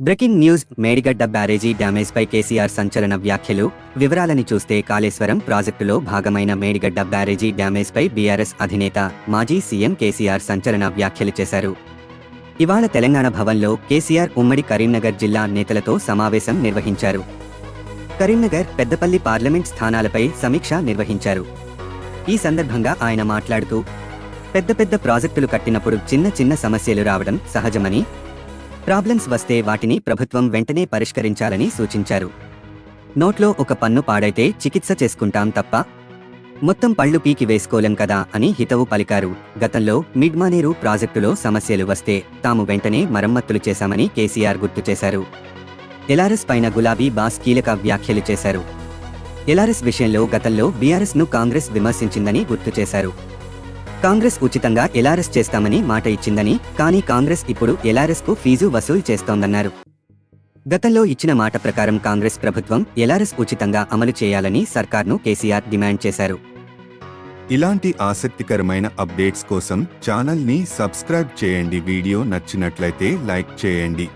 Breaking news Medigadda barrage damage పై కేసీఆర్ సంచలన వ్యాఖ్యలు. వివరాలని చూస్తే కాళేశ్వరం ప్రాజెక్టులో భాగమైన మేడిగడ్డ బ్యారేజీ డ్యామేజ్ పై బీఆర్ఎస్ అధినేత మాజీ సీఎం కేసీఆర్ సంచలన వ్యాఖ్యలు చేశారు. ఇవాళ తెలంగాణ భవన్లో కేసీఆర్ ఉమ్మడి కరీంనగర్ జిల్లా నేతలతో సమావేశం నిర్వహించారు. కరీంనగర్ పెద్దపల్లి పార్లమెంట్ స్థానాలపై సమీక్ష నిర్వహించారు. ఈ సందర్భంగా ఆయన మాట్లాడుతూ పెద్ద పెద్ద ప్రాజెక్టులు కట్టినప్పుడు చిన్న చిన్న సమస్యలు రావడం సహజమని ప్రాబ్లమ్స్ వస్తే వాటిని ప్రభుత్వం వెంటనే పరిష్కరించాలని సూచించారు. నోట్లో ఒక పన్ను పాడైతే చికిత్స చేసుకుంటాం తప్ప మొత్తం పళ్ళు పీకి వేసుకోలేం కదా అని హితవు పలికారు. గతంలో మిడ్మానేరు ప్రాజెక్టులో సమస్యలు వస్తే తాము వెంటనే మరమ్మతులు చేశామని కేసీఆర్ గుర్తు చేశారు. ఎలారెస్ పైన గులాబీ బాస్ కీలక వ్యాఖ్యలు చేశారు. ఎలారెస్ విషయంలో గతంలో బీఆర్ఎస్ను కాంగ్రెస్ విమర్శించిందని గుర్తు చేశారు. కాంగ్రెస్ ఉచితంగా ఎలారెస్ చేస్తామని మాట ఇచ్చిందని కానీ కాంగ్రెస్ ఇప్పుడు ఎలారెస్కు ఫీజు వసూలు చేస్తోందన్నారు. గతంలో ఇచ్చిన మాట ప్రకారం కాంగ్రెస్ ప్రభుత్వం ఎలారెస్ ఉచితంగా అమలు చేయాలని సర్కార్ను కేసీఆర్ డిమాండ్ చేశారు. ఇలాంటి ఆసక్తికరమైన అప్డేట్స్ కోసం ఛానల్ని సబ్స్క్రైబ్ చేయండి. వీడియో నచ్చినట్లయితే లైక్ చేయండి.